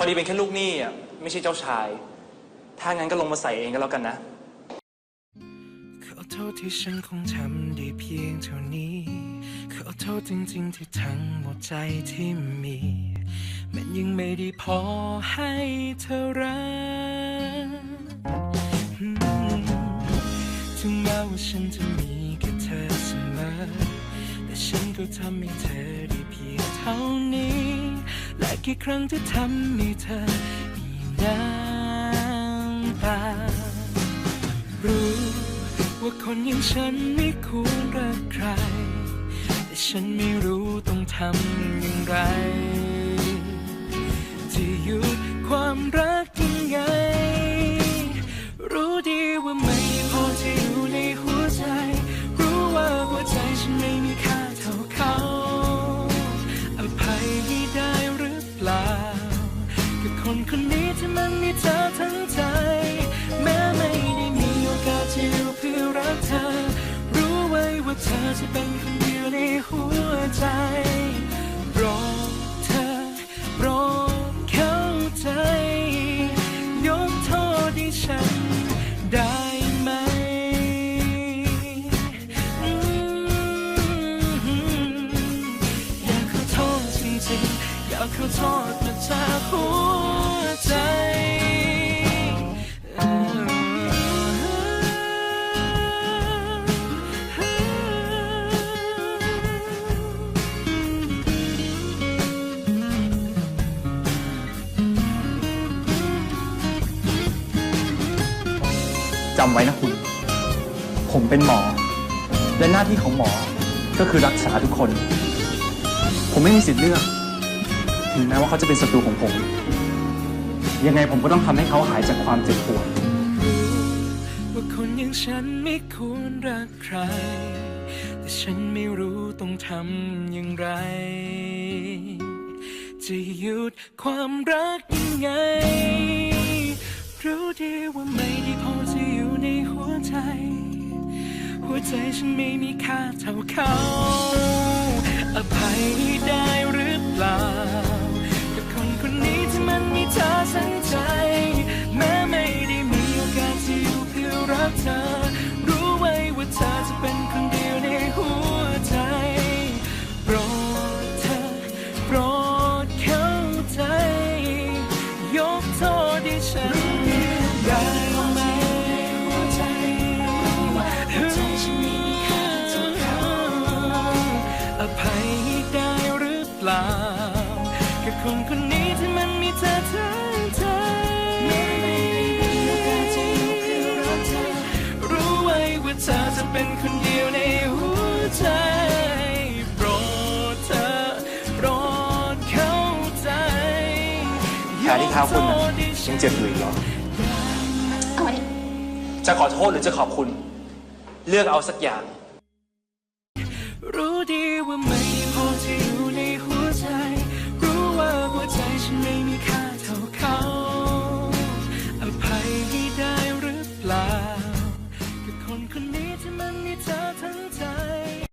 พอดีเป็นแค่ลูกหนี้อะไม่ใช่เจ้าชาย ถ้างั้นก็ลงมาใส่เองก็แล้วกันนะ ขอโทษที่ฉันคงทำได้เพียงเท่านี้ ขอโทษจริงๆที่ทั้งหมดใจที่มี มันยังไม่ได้พอให้เธอรักอืมถึงแม้ว่าฉันจะมีแค่เธอเสมอ แต่ฉันก็ทำให้เธอได้เพียงเท่านี้ และกี่ครั้งที่ทำให้เธอมีน้ำตา รู้ว่าคนอย่างฉันไม่ควรรักใคร แต่ฉันไม่รู้ต้องทำอย่างไร ที่อยุ เธอจะเป็นคนเดียวในหัวใจโปรดเธอโปรดเข้าใจ ยกโทษให้ฉันได้ไหมอืมอยากขอโทษจริงๆอยากขอโทษมาจากหัว จำไว้นะคุณ ผมเป็นหมอ และหน้าที่ของหมอก็คือรักษาทุกคน ผมไม่มีสิทธิ์เลือก ถึงแม้ว่าเขาจะเป็นศัตรูของผม ยังไงผมก็ต้องทำให้เขาหายจากความเจ็บปวด ว่าคนอย่างฉันไม่ควรรักใคร แต่ฉันไม่รู้ต้องทำอย่างไร จะหยุดความรักยังไง ฉันไม่มีค่าเท่าเขา อภัยได้หรือเปล่า กับคนคนนี้ที่มันมีเธอทั้งใจ แม้ไม่ได้มีโอกาสที่อยู่เพื่อรักเธอ รู้ไว้ว่าเธอจะเป็นคนเดียวในหัวใจ โปรดเธอ โปรดเข้าใจ ยกโทษให้ฉัน คนคนนี้ที่มันมีเธอทั้งใจรู้ไว้ว่าเธอจะเป็นคนเดียวในหัวใจโปรดเธอโปรดเข้าใจแผลที่เท้าคุณน่ะยังเจ็บอยู่อีกเหรอเอามาดิจะขอโทษหรือจะขอบคุณ เลือกเอาสักอย่าง รู้ดีว่าไม่พอที่